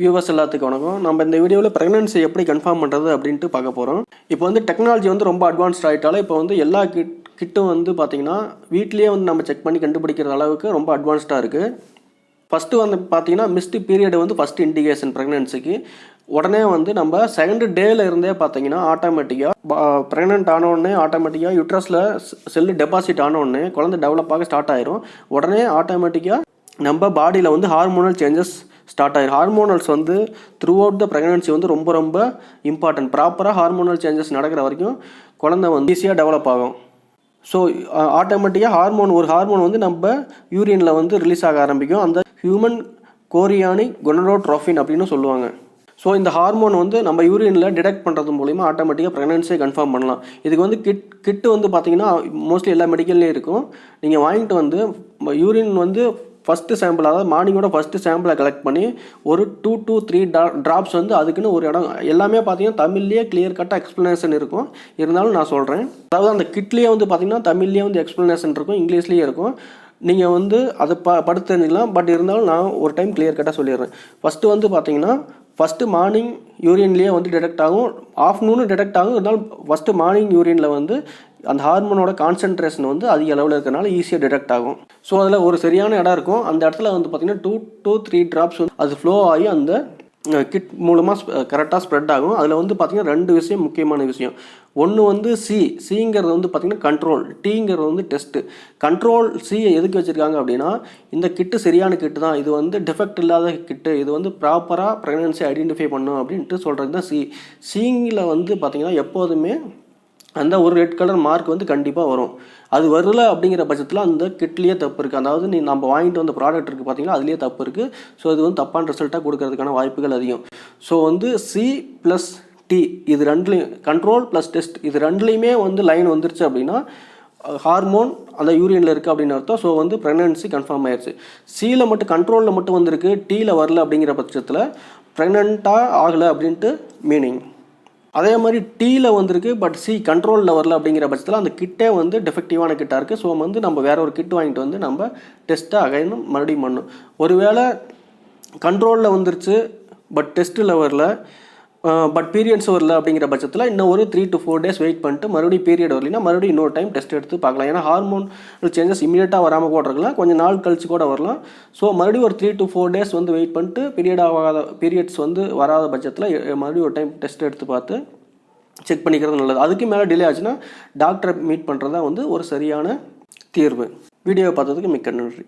Viewers எல்லாத்துக்கும் வணக்கம். நம்ம இந்த வீடியோவில் ப்ரெக்னன்சி எப்படி கன்ஃபார்ம் பண்ணுறது அப்படின்ட்டு பார்க்க போகிறோம் இப்போ வந்து டெக்னாலஜி வந்து ரொம்ப அட்வான்ஸ்ட் ஆகிட்டாலும் இப்போ வந்து எல்லா கிட் கிட்டும் வந்து பார்த்திங்கன்னா வீட்லேயே வந்து நம்ம செக் பண்ணி கண்டுபிடிக்கிற அளவுக்கு ரொம்ப அட்வான்ஸ்டாக இருக்குது ஃபஸ்ட்டு வந்து பார்த்தீங்கன்னா மிஸ்டு பீரியட் வந்து ஃபஸ்ட்டு இண்டிகேஷன் ப்ரெக்னன்சிக்கு உடனே வந்து நம்ம செகண்ட் டேல இருந்தே பார்த்தீங்கன்னா ஆட்டோமேட்டிக்காக ப்ரெக்னென்ட் ஆனோடனே ஆட்டோமேட்டிக்காக யூட்ரஸில் செல்லு டெபாசிட் ஆனோடனே குழந்தை டெவலப் ஆக ஸ்டார்ட் ஆயிரும். உடனே ஆட்டோமேட்டிக்காக நம்ம பாடியில் வந்து ஹார்மோனல் சேஞ்சஸ் ஸ்டார்ட் ஆகிரும் ஹார்மோனல்ஸ் வந்து த்ரூ அவுட் த ப்ரெக்னன்சி வந்து ரொம்ப ரொம்ப இம்பார்ட்டன்ட் ப்ராப்பராக ஹார்மோனல் சேஞ்சஸ் நடக்கிற வரைக்கும் குழந்தை வந்து ஈஸியாக டெவலப் ஆகும். ஸோ ஆட்டோமேட்டிக்காக ஹார்மோன் ஒரு ஹார்மோன் வந்து நம்ம யூரியனில் வந்து ரிலீஸ் ஆக ஆரம்பிக்கும். அந்த ஹியூமன் கோரியானிக் கொனரோட்ரோஃபின் அப்படின்னு சொல்லுவாங்க. ஸோ இந்த ஹார்மோன் வந்து நம்ம யூரியனில் டிடெக்ட் பண்ணுறது மூலிமா ஆட்டோமேட்டிக்காக ப்ரெக்னன்சியை கன்ஃபார்ம் பண்ணலாம். இதுக்கு வந்து கிட் கிட்டு வந்து பார்த்தீங்கன்னா மோஸ்ட்லி எல்லா மெடிக்கல்லையும் இருக்கும். நீங்கள் வாங்கிட்டு வந்து யூரின் வந்து ஃபஸ்ட்டு சாம்பிள் அதாவது மார்னிங்கோட ஃபஸ்ட்டு சாம்பிளை கலெக்ட் பண்ணி ஒரு டூ டூ த்ரீ டா ட்ராப்ஸ் வந்து அதுக்குன்னு ஒரு இடம் எல்லாமே பார்த்தீங்கன்னா தமிழ்லேயே கிளியர் கட்டாக எக்ஸ்ப்ளனேஷன் இருக்கும். இருந்தாலும் நான் சொல்கிறேன் அதாவது அந்த கிட்லேயே வந்து பார்த்திங்கன்னா தமிழ்லேயே வந்து எக்ஸ்ப்ளனேஷன் இருக்கும் இங்கிலீஷ்லேயே இருக்கும். நீங்கள் வந்து அதை ப படுத்து தெரிஞ்சிக்கலாம் பட் இருந்தாலும் நான் ஒரு டைம் கிளியர் கட்டாக சொல்லிடுறேன். ஃபஸ்ட்டு வந்து பார்த்தீங்கன்னா ஃபஸ்ட்டு மார்னிங் யூரியன்லேயே வந்து டிடெக்ட் ஆகும். ஆஃப்டர்நூனும் டிடெக்ட் ஆகும். இருந்தாலும் ஃபஸ்ட்டு மார்னிங் யூரியனில் வந்து அந்த ஹார்மோனோட கான்சென்ட்ரேஷன் வந்து அதிக அளவில் இருக்கிறனால ஈஸியாக டிடெக்ட் ஆகும். ஸோ அதில் ஒரு சரியான இடம் இருக்கும். அந்த இடத்துல வந்து பார்த்திங்கன்னா டூ டூ த்ரீ ட்ராப்ஸ் வந்து அது ஃப்ளோ ஆகி அந்த கிட் மூலமாக கரெக்டாக ஸ்ப்ரெட் ஆகும். அதில் வந்து பார்த்திங்கன்னா ரெண்டு விஷயம் முக்கியமான விஷயம். ஒன்று வந்து சி சிங்கிறது வந்து பார்த்திங்கன்னா கண்ட்ரோல் டீங்கிறது வந்து டெஸ்ட்டு கண்ட்ரோல் சியை எதுக்கு வச்சுருக்காங்க அப்படின்னா இந்த கிட்டு சரியான கிட்டு தான். இது வந்து டிஃபெக்ட் இல்லாத கிட்டு இது வந்து ப்ராப்பராக ப்ரெக்னன்சி ஐடென்டிஃபை பண்ணும் அப்படின்ட்டு சொல்கிறது தான் சி சிங்கில் வந்து பார்த்திங்கன்னா எப்போதுமே அந்த ஒரு ரெட் கலர் மார்க் வந்து கண்டிப்பாக வரும். அது வரல அப்படிங்கிற பட்சத்தில் அந்த கிட்லேயே தப்பு இருக்குது அதாவது நீ நம்ம வாங்கிட்டு வந்த ப்ராடக்ட் இருக்குது பார்த்தீங்கன்னா அதுலேயே தப்பு இருக்குது ஸோ இது வந்து தப்பான ரிசல்ட்டாக கொடுக்கறதுக்கான வாய்ப்புகள் அதிகம். ஸோ வந்து சி ப்ளஸ் டி இது ரெண்டுலேயும் கண்ட்ரோல் ப்ளஸ் டெஸ்ட் இது ரெண்டுலேயுமே வந்து லைன் வந்துருச்சு அப்படின்னா ஹார்மோன் அந்த யூரியனில் இருக்குது அப்படின்னு அர்த்தம். ஸோ வந்து ப்ரெக்னன்சி கன்ஃபார்ம் ஆயிடுச்சு சியில் மட்டும் கண்ட்ரோலில் மட்டும் வந்திருக்கு. டீயில் வரல அப்படிங்கிற பட்சத்தில் ப்ரெக்னெண்ட்டாக ஆகலை அப்படின்ட்டு மீனிங் அதே மாதிரி டீயில் வந்திருக்கு பட் சி கண்ட்ரோலில் வரல அப்படிங்கிற பட்சத்தில் அந்த கிட்டே வந்து டெஃபெக்டிவான கிட்டாக இருக்குது ஸோ வந்து நம்ம வேற ஒரு கிட் வாங்கிட்டு வந்து நம்ம டெஸ்ட்டை அகைனும் மறுபடியும் பண்ணும் ஒருவேளை கண்ட்ரோலில் வந்துருச்சு பட் டெஸ்ட்டில் வரல பட் பீரியட்ஸ் வரல அப்படிங்கிற பட்சத்தில் இன்னும் ஒரு three to four days wait பண்ணிட்டு மறுபடியும் பீரியட் வரலைன்னா மறுபடியும் இன்னொரு டைம் டெஸ்ட் எடுத்து பார்க்கலாம். ஏன்னா ஹார்மோன் சேஞ்சஸ் இமீடியட்டாக வராமல் கூட இருக்கலாம். கொஞ்சம் நாள் கழிச்சு கூட வரலாம். ஸோ மறுபடியும் ஒரு த்ரீ டு ஃபோர் டேஸ் வந்து வெயிட் பண்ணிட்டு பீரியட் ஆகாத பீரியட்ஸ் வந்து வராத பட்சத்தில் மறுபடியும் ஒரு டைம் டெஸ்ட் எடுத்து பார்த்து செக் பண்ணிக்கிறது நல்லது. அதுக்கு மேலே டிலே ஆச்சுன்னா டாக்டரை மீட் பண்ணுறது தான் வந்து ஒரு சரியான தீர்வு. வீடியோவை பார்த்ததுக்கு மிக்க நன்றி.